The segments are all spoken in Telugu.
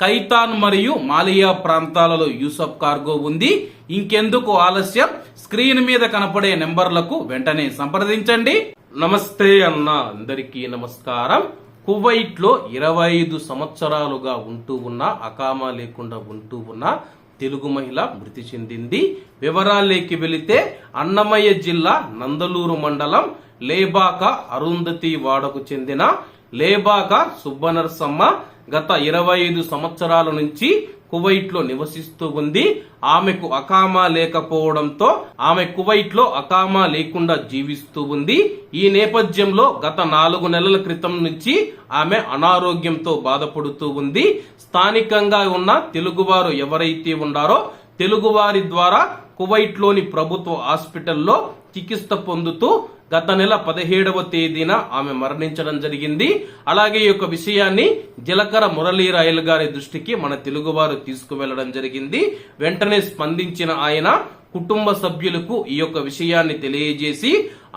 కైతాన్ మరియు మాలియా ప్రాంతాలలో యూసఫ్ కార్గో ఉంది. ఇంకెందుకు ఆలస్యం? స్క్రీన్ మీద కనపడే నెంబర్లకు వెంటనే సంప్రదించండి. నమస్తే అన్న అందరికీ నమస్కారం. కువైట్లో ఇరవై ఐదు సంవత్సరాలుగా ఉంటూ ఉన్న అకామా లేకుండా ఉంటూ ఉన్న తెలుగు మహిళ మృతి చెందింది. వివరాల్లోకి వెళితే అన్నమయ్య జిల్లా నందలూరు మండలం లేబాక అరుంధతి వాడకు చెందిన లేబాక సుబ్బనర్సమ్మ గత ఇరవై ఐదు సంవత్సరాల నుంచి కువైట్లో నివసిస్తూ ఉంది. ఆమెకు అకామా లేకపోవడంతో ఆమె కువైట్లో అకామా లేకుండా జీవిస్తూ ఉంది. ఈ నేపథ్యంలో గత నాలుగు నెలల క్రితం నుంచి ఆమె అనారోగ్యంతో బాధపడుతూ ఉంది. స్థానికంగా ఉన్న తెలుగువారు ఎవరైతే ఉన్నారో తెలుగువారి ద్వారా కువైట్లోని ప్రభుత్వ హాస్పిటల్లో చికిత్స పొందుతూ గత నెల పదిహేడవ తేదీన ఆమె మరణించడం జరిగింది. అలాగే ఈ యొక్క విషయాన్ని జలకర మురళీరాయల్ గారి దృష్టికి మన తెలుగువారు తీసుకువెళ్ళడం జరిగింది. వెంటనే స్పందించిన ఆయన కుటుంబ సభ్యులకు ఈ యొక్క విషయాన్ని తెలియజేసి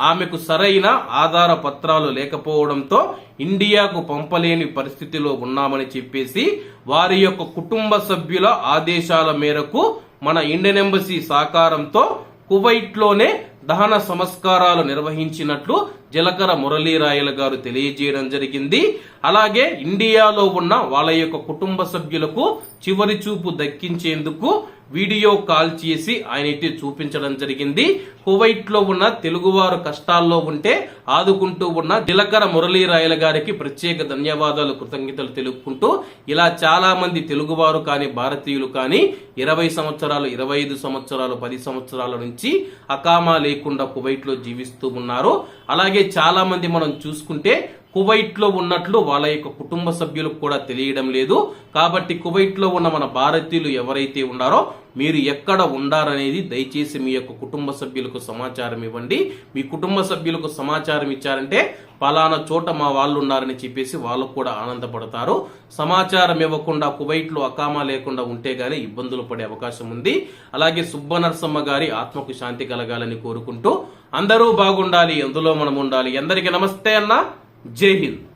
ఆమెకు సరైన ఆధార పత్రాలు లేకపోవడంతో ఇండియాకు పంపలేని పరిస్థితిలో ఉన్నామని చెప్పేసి వారి యొక్క కుటుంబ సభ్యుల ఆదేశాల మేరకు మన ఇండియన్ ఎంబసీ సహకారంతో కువైట్లోనే దహన సంస్కారాలు నిర్వహించినట్లు జలకర మురళీరాయల గారు తెలియజేయడం జరిగింది. అలాగే ఇండియాలో ఉన్న వాళ్ళ యొక్క కుటుంబ సభ్యులకు చివరి చూపు దక్కించేందుకు వీడియో కాల్ చేసి ఆయన అయితే చూపించడం జరిగింది. కువైట్లో ఉన్న తెలుగువారు కష్టాల్లో ఉంటే ఆదుకుంటూ ఉన్న జిలకర మురళీరాయల గారికి ప్రత్యేక ధన్యవాదాలు కృతజ్ఞతలు తెలుపుకుంటూ ఇలా చాలా మంది తెలుగువారు కానీ భారతీయులు కానీ ఇరవై సంవత్సరాలు ఇరవై ఐదు సంవత్సరాలు పది సంవత్సరాల నుంచి అకామా లేకుండా కువైట్లో జీవిస్తూ ఉన్నారు. అలాగే చాలా మంది మనం చూసుకుంటే కువైట్లో ఉన్నట్లు వాళ్ళ యొక్క కుటుంబ సభ్యులకు కూడా తెలియడం లేదు. కాబట్టి కువైట్లో ఉన్న మన భారతీయులు ఎవరైతే ఉన్నారో మీరు ఎక్కడ ఉండారనేది దయచేసి మీ యొక్క కుటుంబ సభ్యులకు సమాచారం ఇవ్వండి. మీ కుటుంబ సభ్యులకు సమాచారం ఇచ్చారంటే పలానా చోట మా వాళ్ళు ఉన్నారని చెప్పేసి వాళ్ళు కూడా ఆనందపడతారు. సమాచారం ఇవ్వకుండా కువైట్లో అకామా లేకుండా ఉంటే గానీ ఇబ్బందులు పడే అవకాశం ఉంది. అలాగే సుబ్బనరసమ్మ గారి ఆత్మకు శాంతి కలగాలని కోరుకుంటూ అందరూ బాగుండాలి ఎందులో మనం ఉండాలి. అందరికీ నమస్తే అన్న. जय हिंद।